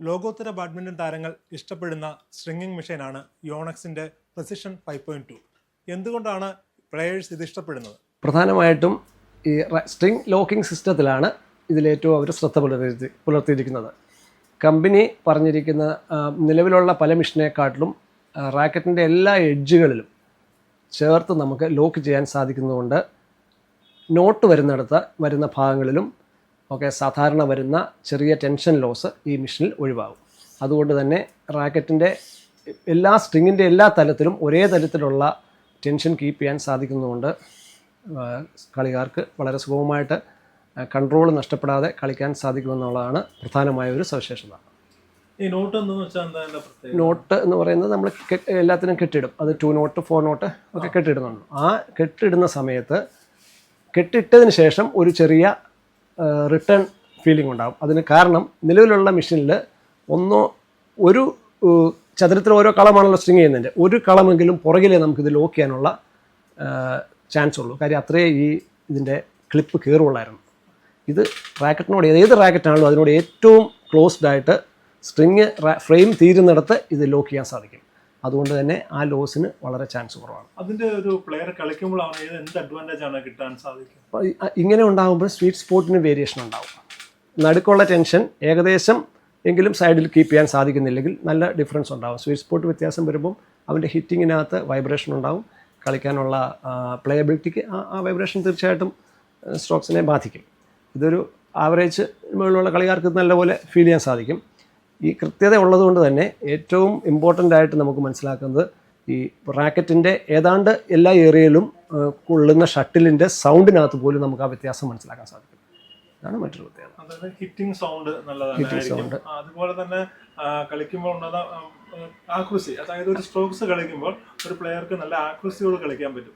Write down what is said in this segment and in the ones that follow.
ലോകോത്തര ബാഡ്മിന്റൺ താരങ്ങൾ ഇഷ്ടപ്പെടുന്ന സ്ട്രിങ്ങിങ് മെഷീനാണ് യോണക്സിന്റെ പ്രസിഷൻ ഫൈവ് പോയിന്റ് ടു എന്തുകൊണ്ടാണ് പ്ലെയേഴ്സ് ഇത് ഇഷ്ടപ്പെടുന്നത്? പ്രധാനമായിട്ടും ഈ സ്ട്രിങ് ലോക്കിംഗ് സിസ്റ്റത്തിലാണ് ഇതിലേറ്റവും അവർ ശ്രദ്ധ പുലർത്തി പുലർത്തിയിരിക്കുന്നത്. കമ്പനി പറഞ്ഞിരിക്കുന്ന നിലവിലുള്ള പല മിഷനേക്കാട്ടിലും റാക്കറ്റിന്റെ എല്ലാ എഡ്ജുകളിലും ചേർത്ത് നമുക്ക് ലോക്ക് ചെയ്യാൻ സാധിക്കുന്നതുകൊണ്ട് നോട്ട് വരുന്നിടത്ത് വരുന്ന ഭാഗങ്ങളിലും ഒക്കെ സാധാരണ വരുന്ന ചെറിയ ടെൻഷൻ ലോസ് ഈ മിഷനിൽ ഒഴിവാകും. അതുകൊണ്ട് തന്നെ റാക്കറ്റിന്റെ എല്ലാ സ്ട്രിങ്ങിന്റെ എല്ലാ തലത്തിലും ഒരേ തരത്തിലുള്ള ടെൻഷൻ കീപ്പ് ചെയ്യാൻ സാധിക്കുന്നതുകൊണ്ട് കളിക്കാർക്ക് വളരെ സുഗമമായിട്ട് കൺട്രോൾ നഷ്ടപ്പെടാതെ കളിക്കാൻ സാധിക്കുമെന്നുള്ളതാണ് പ്രധാനമായ ഒരു സവിശേഷത. ഈ നോട്ട് എന്ന് വെച്ചാൽ നോട്ട് എന്ന് പറയുന്നത് നമ്മൾ എല്ലാത്തിനും കെട്ടിടും അത് ടു നോട്ട് ഫോർ നോട്ട് ഒക്കെ കെട്ടിടുന്നുണ്ട് ആ കെട്ടിടുന്ന സമയത്ത് കെട്ടിട്ടതിന് ശേഷം ഒരു ചെറിയ റിട്ടേൺ ഫീലിംഗ് ഉണ്ടാകും അതിന് കാരണം നിലവിലുള്ള മെഷീനിൽ ഒന്നോ ഒരു ചതുരത്തിൽ ഓരോ കളമാണല്ലോ സ്ട്രിങ് ചെയ്യുന്നതിന്റെ. ഒരു കളമെങ്കിലും പുറകിലേ നമുക്കിത് ലോക്ക് ചെയ്യാനുള്ള ചാൻസ് ഉള്ളൂ. കാര്യം അത്രേ ഈ ഇതിന്റെ ക്ലിപ്പ് കയറുള്ളായിരുന്നു ഇത് റാക്കറ്റിനോട് ഏത് റാക്കറ്റാണല്ലോ അതിനോട് ഏറ്റവും ക്ലോസ്ഡ് ആയിട്ട് സ്ട്രിങ് ഫ്രെയിം തീരുന്നിടത്ത് ഇത് ലോക്ക് ചെയ്യാൻ സാധിക്കും. അതുകൊണ്ട് തന്നെ ആ ലോസിന് വളരെ ചാൻസ് കുറവാണ്. അതിന്റെ ഒരു പ്ലെയർ കളിക്കുമ്പോഴാണ് എന്ത് അഡ്വാന്റേജ് ആണ് കിട്ടാൻ സാധിക്കുക? ഇങ്ങനെ ഉണ്ടാകുമ്പോൾ സ്വീറ്റ് സ്പോട്ടിന് വേരിയേഷൻ ഉണ്ടാവും. നടുക്കുള്ള ടെൻഷൻ ഏകദേശം എങ്കിലും സൈഡിൽ കീപ്പ് ചെയ്യാൻ സാധിക്കുന്നില്ലെങ്കിൽ നല്ല ഡിഫറൻസ് ഉണ്ടാവും. സ്വീറ്റ് സ്പോട്ട് വ്യത്യാസം വരുമ്പം അവന്റെ ഹിറ്റിങ്ങിനകത്ത് വൈബ്രേഷൻ ഉണ്ടാവും. കളിക്കാനുള്ള പ്ലേയബിലിറ്റിക്ക് ആ വൈബ്രേഷൻ തീർച്ചയായിട്ടും സ്ട്രോക്സിനെ ബാധിക്കും. ഇതൊരു ആവറേജ് മുകളിലുള്ള കളിക്കാർക്ക് നല്ലപോലെ ഫീൽ ചെയ്യാൻ സാധിക്കും. ഈ കൃത്യത ഉള്ളതുകൊണ്ട് തന്നെ ഏറ്റവും ഇമ്പോർട്ടന്റ് ആയിട്ട് നമുക്ക് മനസ്സിലാക്കുന്നത് ഈ റാക്കറ്റിന്റെ ഏതാണ്ട് എല്ലാ ഏരിയയിലും കൊള്ളുന്ന ഷട്ടിലിന്റെ സൗണ്ടിനകത്ത് പോലും നമുക്ക് ആ വ്യത്യാസം മനസ്സിലാക്കാൻ സാധിക്കും. അതാണ് മറ്റൊരു പ്രത്യേകത ഹിറ്റിംഗ് സൗണ്ട് നല്ലതായിരിക്കും അതുപോലെ തന്നെ കളിക്കുമ്പോൾ ഉണ്ടാകുന്ന ആക്രസി അതായത് ഒരു സ്ട്രോക്സ് കളിക്കുമ്പോൾ ഒരു പ്ലെയർക്ക് നല്ല ആക്രസിയോട് കളിക്കാൻ പറ്റും.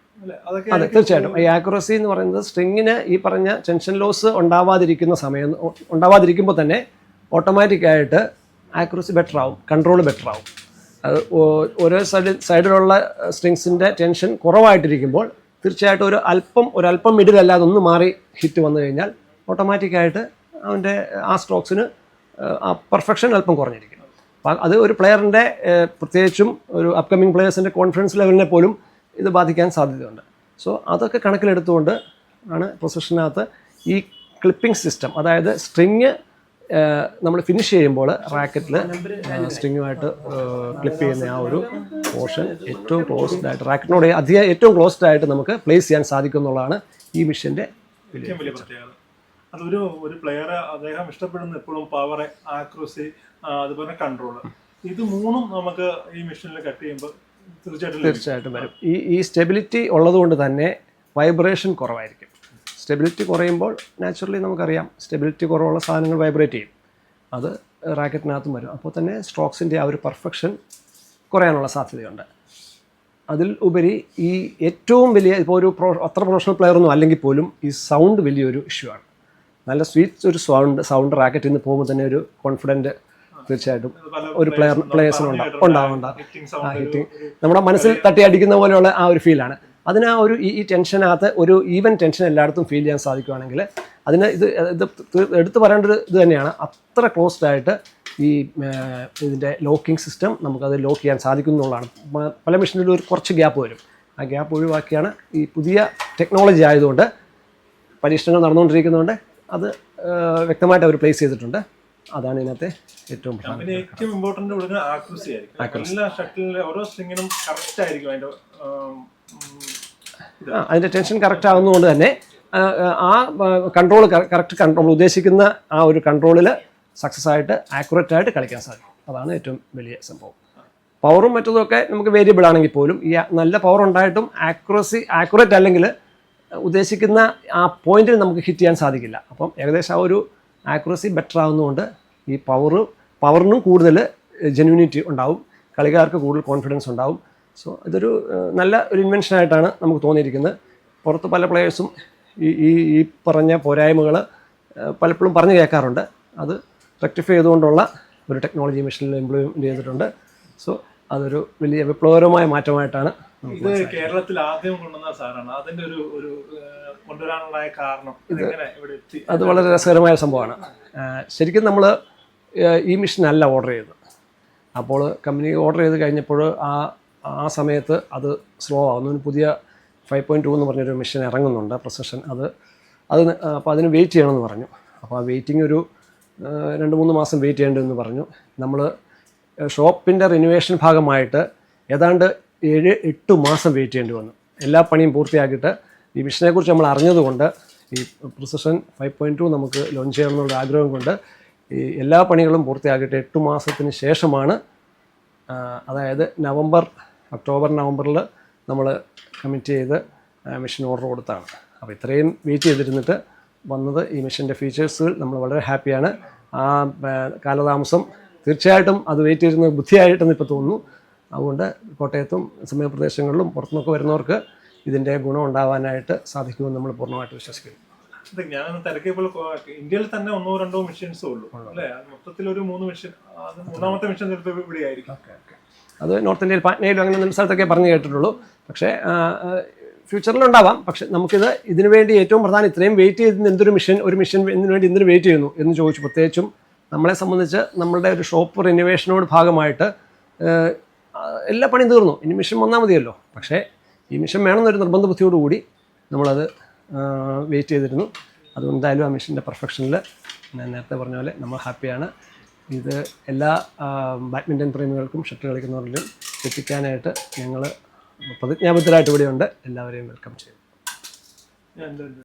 അതെ തീർച്ചയായിട്ടും. ഈ ആക്യുറസി എന്ന് പറയുന്നത് സ്ട്രിങ്ങിന് ഈ പറഞ്ഞ ടെൻഷൻ ലോസ് ഉണ്ടാവാതിരിക്കുന്ന സമയം ഉണ്ടാവാതിരിക്കുമ്പോൾ തന്നെ ഓട്ടോമാറ്റിക്കായിട്ട് ആക്യുറസി ബെറ്റർ ആവും കൺട്രോൾ ബെറ്റർ ആവും അത് ഓരോ സൈഡിൽ സൈഡിലുള്ള സ്ട്രിങ്സിന്റെ ടെൻഷൻ കുറവായിട്ടിരിക്കുമ്പോൾ തീർച്ചയായിട്ടും ഒരു അല്പം ഒരല്പം മിഡിലല്ലാതെ ഒന്ന് മാറി ഹിറ്റ് വന്നു കഴിഞ്ഞാൽ ഓട്ടോമാറ്റിക്കായിട്ട് അവന്റെ ആ സ്ട്രോക്സിന് ആ പെർഫെക്ഷൻ അല്പം കുറഞ്ഞിരിക്കും. അപ്പം അത് ഒരു പ്ലെയറിന്റെ പ്രത്യേകിച്ചും ഒരു അപ്കമിങ് പ്ലെയേഴ്സിന്റെ കോൺഫിഡൻസ് ലെവലിനെ പോലും ഇത് ബാധിക്കാൻ സാധ്യതയുണ്ട്. സോ അതൊക്കെ കണക്കിലെടുത്തുകൊണ്ട് ആണ് പൊസിഷനകത്ത് ഈ ക്ലിപ്പിംഗ് സിസ്റ്റം അതായത് സ്ട്രിങ് നമ്മൾ ഫിനിഷ് ചെയ്യുമ്പോൾ റാക്കറ്റിൽ സ്ട്രിങ്ങുമായിട്ട് ക്ലിപ്പ് ചെയ്യുന്ന ആ ഒരു പോർഷൻ ഏറ്റവും ക്ലോസ്ഡ് ആയിട്ട് റാക്കറ്റിനോട് അധികം ഏറ്റവും ക്ലോസ്ഡ് ആയിട്ട് നമുക്ക് പ്ലേസ് ചെയ്യാൻ സാധിക്കും എന്നുള്ളതാണ് ഈ മിഷന്റെ അതൊരു ഒരു പ്ലെയറെ അദ്ദേഹം ഇഷ്ടപ്പെടുന്ന എപ്പോഴും പവർ ആക്രസി അതുപോലെ കൺട്രോൾ ഇത് മൂന്നും നമുക്ക് ഈ മെഷീനിൽ കട്ട് ചെയ്യുമ്പോൾ തീർച്ചയായിട്ടും. തീർച്ചയായിട്ടും വരും. ഈ ഈ സ്റ്റെബിലിറ്റി ഉള്ളതുകൊണ്ട് തന്നെ വൈബ്രേഷൻ കുറവായിരിക്കും. സ്റ്റെബിലിറ്റി കുറയുമ്പോൾ നാച്ചുറലി നമുക്കറിയാം സ്റ്റെബിലിറ്റി കുറവുള്ള സാധനങ്ങൾ വൈബ്രേറ്റ് ചെയ്യും. അത് റാക്കറ്റിനകത്തും വരും. അപ്പോൾ തന്നെ സ്ട്രോക്സിന്റെ ആ ഒരു പെർഫെക്ഷൻ കുറയാനുള്ള സാധ്യതയുണ്ട്. അതിൽ ഉപരി ഈ ഏറ്റവും വലിയ ഇപ്പോൾ ഒരു പ്രൊ അത്ര പ്രൊഫഷണൽ പ്ലെയർ ഒന്നും അല്ലെങ്കിൽ പോലും ഈ സൗണ്ട് വലിയൊരു ഇഷ്യൂ ആണ്. നല്ല സ്വീറ്റ് ഒരു സൗണ്ട് സൗണ്ട് റാക്കറ്റിൽ നിന്ന് പോകുമ്പോൾ തന്നെ ഒരു കോൺഫിഡന്റ് തീർച്ചയായിട്ടും ഒരു പ്ലെയർ പ്ലേയേഴ്സിനുണ്ടാവും പ്ലെയേഴ്സിന് പറഞ്ഞു ഉണ്ടാവും ഉണ്ടാവും ഉണ്ടാവും. ആ ഹിറ്റിംഗ് നമ്മുടെ മനസ്സിൽ തട്ടി അടിക്കുന്ന പോലെയുള്ള ആ ഒരു ഫീലാണ് അതിന് ആ ഒരു ഈ- ടെൻഷനകത്ത് ഒരു ഈവൻ ടെൻഷൻ എല്ലായിടത്തും ഫീൽ ചെയ്യാൻ സാധിക്കുകയാണെങ്കിൽ അതിന് ഇത് ഇത് എടുത്തു പറയേണ്ടത് ഇത് തന്നെയാണ്. അത്ര ക്ലോസ്ഡ് ആയിട്ട് ഈ ഇതിന്റെ ലോക്കിംഗ് സിസ്റ്റം നമുക്കത് ലോക്ക് ചെയ്യാൻ സാധിക്കും എന്നുള്ളതാണ് പല മെഷീനിലും ഒരു കുറച്ച് ഗ്യാപ്പ് വരും. ആ ഗ്യാപ്പ് ഒഴിവാക്കിയാണ് ഈ പുതിയ ടെക്നോളജി ആയതുകൊണ്ട് പരീക്ഷണങ്ങൾ നടന്നുകൊണ്ടിരിക്കുന്നതുകൊണ്ട് അത് വ്യക്തമായിട്ട് അവർ പ്ലേസ് ചെയ്തിട്ടുണ്ട്. അതാണ് ഇതിനകത്തെ ഏറ്റവും ഏറ്റവും ഇമ്പോർട്ടന്റ് കൊടുക്കുന്ന ആക്രസി ആയിരിക്കും. എല്ലാ ഓരോ സ്ട്രിങ്ങിനും കറക്റ്റ് ആയിരിക്കും അതിന്റെ അതിന്റെ ടെൻഷൻ കറക്റ്റ് ആകുന്നതുകൊണ്ട് തന്നെ ആ, കൺട്രോൾ കറക്റ്റ് കൺട്രോൾ ഉദ്ദേശിക്കുന്ന ആ ഒരു കൺട്രോളിൽ സക്സസ് ആയിട്ട് ആക്യുറേറ്റ് ആയിട്ട് കളിക്കാൻ സാധിക്കും. അതാണ് ഏറ്റവും വലിയ സംഭവം. പവറും മറ്റതൊക്കെ നമുക്ക് വേരിയബിൾ ആണെങ്കിൽ പോലും ഈ നല്ല പവർ ഉണ്ടായിട്ടും ആക്യുറസി ആക്യുറേറ്റ് അല്ലെങ്കിൽ ഉദ്ദേശിക്കുന്ന ആ പോയിന്റിൽ നമുക്ക് ഹിറ്റ് ചെയ്യാൻ സാധിക്കില്ല. അപ്പം ഏകദേശം ആ ഒരു ആക്യുറസി ബെറ്റർ ആവുന്നതുകൊണ്ട് ഈ പവർ പവറിനും കൂടുതൽ ജെന്യൂനിറ്റി ഉണ്ടാവും. കളിക്കാർക്ക് കൂടുതൽ കോൺഫിഡൻസ് ഉണ്ടാവും. സോ ഇതൊരു നല്ല ഒരു ഇൻവെൻഷൻ ആയിട്ടാണ് നമുക്ക് തോന്നിയിരിക്കുന്നത്. പുറത്ത് പല പ്ലെയേഴ്സും ഈ ഈ ഈ പറഞ്ഞ പോരായ്മകൾ പലപ്പോഴും പറഞ്ഞു കേൾക്കാറുണ്ട്. അത് റെക്ടിഫൈ ചെയ്തുകൊണ്ടുള്ള ഒരു ടെക്നോളജി മെഷീനിൽ ഇംപ്ലിമെന്റ് ചെയ്തിട്ടുണ്ട്. സോ അതൊരു വലിയ വിപ്ലവകരമായ മാറ്റമായിട്ടാണ് ഇത് കേരളത്തിൽ ആദ്യം കൊണ്ടുവന്ന സാറാണ് അതിന്റെ ഒരു ഒരു കൊണ്ടുവരാനുള്ള കാരണം അത് വളരെ രസകരമായ സംഭവമാണ്. ശരിക്കും നമ്മൾ ഈ മെഷീൻ അല്ല ഓർഡർ ചെയ്തത്. അപ്പോൾ കമ്പനി ഓർഡർ ചെയ്ത് കഴിഞ്ഞപ്പോൾ ആ ആ സമയത്ത് അത് സ്ലോ ആവുന്നു. ഒരു പുതിയ ഫൈവ് പോയിന്റ് ടു എന്ന് പറഞ്ഞൊരു മെഷീൻ ഇറങ്ങുന്നുണ്ട്. പ്രൊസഷൻ അത് അത് അപ്പോൾ അതിന് വെയിറ്റ് ചെയ്യണമെന്ന് പറഞ്ഞു. അപ്പോൾ ആ വെയിറ്റിംഗ് ഒരു രണ്ട് മൂന്ന് മാസം വെയിറ്റ് ചെയ്യേണ്ടതെന്ന് പറഞ്ഞു. നമ്മൾ ഷോപ്പിന്റെ റിനുവേഷൻ ഭാഗമായിട്ട് ഏതാണ്ട് ഏഴ് എട്ട് മാസം വെയിറ്റ് ചെയ്യേണ്ടി വന്നു. എല്ലാ പണിയും പൂർത്തിയാക്കിയിട്ട് ഈ മിഷനെക്കുറിച്ച് നമ്മൾ അറിഞ്ഞതുകൊണ്ട് ഈ പ്രൊസഷൻ ഫൈവ് പോയിന്റ് ടു നമുക്ക് ലോഞ്ച് ചെയ്യണമെന്നുള്ള ആഗ്രഹം കൊണ്ട് ഈ എല്ലാ പണികളും പൂർത്തിയാക്കിയിട്ട് എട്ട് മാസത്തിന് ശേഷമാണ് അതായത് നവംബർ ഒക്ടോബർ നവംബറിൽ നമ്മൾ കമ്മിറ്റ് ചെയ്ത് മെഷീൻ ഓർഡർ കൊടുത്താണ്. അപ്പോൾ ഇത്രയും വെയിറ്റ് ചെയ്തിരുന്നിട്ട് വന്നത് ഈ മെഷീന്റെ ഫീച്ചേഴ്സുകൾ നമ്മൾ വളരെ ഹാപ്പിയാണ് ആ കാലതാമസം തീർച്ചയായിട്ടും അത് വെയിറ്റ് ചെയ്യുന്ന ബുദ്ധിയായിട്ടെന്ന് ഇപ്പോൾ തോന്നുന്നു. അതുകൊണ്ട് കോട്ടയത്തും സമീപപ്രദേശങ്ങളിലും പുറത്തുനിന്നൊക്കെ വരുന്നവർക്ക് ഇതിന്റെ ഗുണം ഉണ്ടാവാനായിട്ട് സാധിക്കുമെന്ന് നമ്മൾ പൂർണമായിട്ട് വിശ്വസിക്കുന്നു. ഞാൻ തിരക്കിയപ്പോൾ ഇന്ത്യയിൽ തന്നെ ഒന്നോ രണ്ടോ മെഷീൻസേ ഉള്ളൂ. അല്ലെ? മൊത്തത്തിൽ ഒരു മൂന്ന് മെഷീൻ മൂന്നാമത്തെ മെഷീൻ ചിലപ്പോൾ ഇവിടെ ആയിരിക്കും. അത് നോർത്ത് ഇന്ത്യയിൽ പാറ്റ്നയിലും അങ്ങനെ എന്തെങ്കിലും സ്ഥലത്തൊക്കെ പറഞ്ഞു കേട്ടിട്ടുള്ളൂ. പക്ഷേ ഫ്യൂച്ചറിലുണ്ടാവാം പക്ഷെ നമുക്കിത് ഇതിനു വേണ്ടി ഏറ്റവും പ്രധാനം ഇത്രയും വെയിറ്റ് ചെയ്തിരുന്ന എന്തൊരു മിഷൻ ഒരു മിഷൻ ഇതിനു വേണ്ടി എന്തിനു വെയിറ്റ് ചെയ്യുന്നു എന്ന് ചോദിച്ചു. പ്രത്യേകിച്ചും നമ്മളെ സംബന്ധിച്ച് നമ്മളുടെ ഒരു ഷോപ്പ് റിനോവേഷനോട് ഭാഗമായിട്ട് എല്ലാ പണിയും തീർന്നു. ഇനി മിഷൻ വന്നാൽ മതിയല്ലോ. പക്ഷേ ഈ മിഷൻ വേണമെന്നൊരു നിർബന്ധ ബുദ്ധിയോടുകൂടി നമ്മളത് വെയിറ്റ് ചെയ്തിരുന്നു. അതുകൊണ്ട് എന്തായാലും ആ മെഷീന്റെ പെർഫെക്ഷനിൽ ഞാൻ നേരത്തെ പറഞ്ഞ പോലെ നമ്മൾ ഹാപ്പിയാണ് ഇത് എല്ലാ ബാഡ്മിന്റൺ പ്രേമികൾക്കും ഷട്ടിൽ കളിക്കുന്നവരിലും എത്തിക്കാനായിട്ട് ഞങ്ങൾ പ്രതിജ്ഞാബദ്ധരായിട്ട് ഇവിടെയുണ്ട്. എല്ലാവരെയും വെൽക്കം ചെയ്യും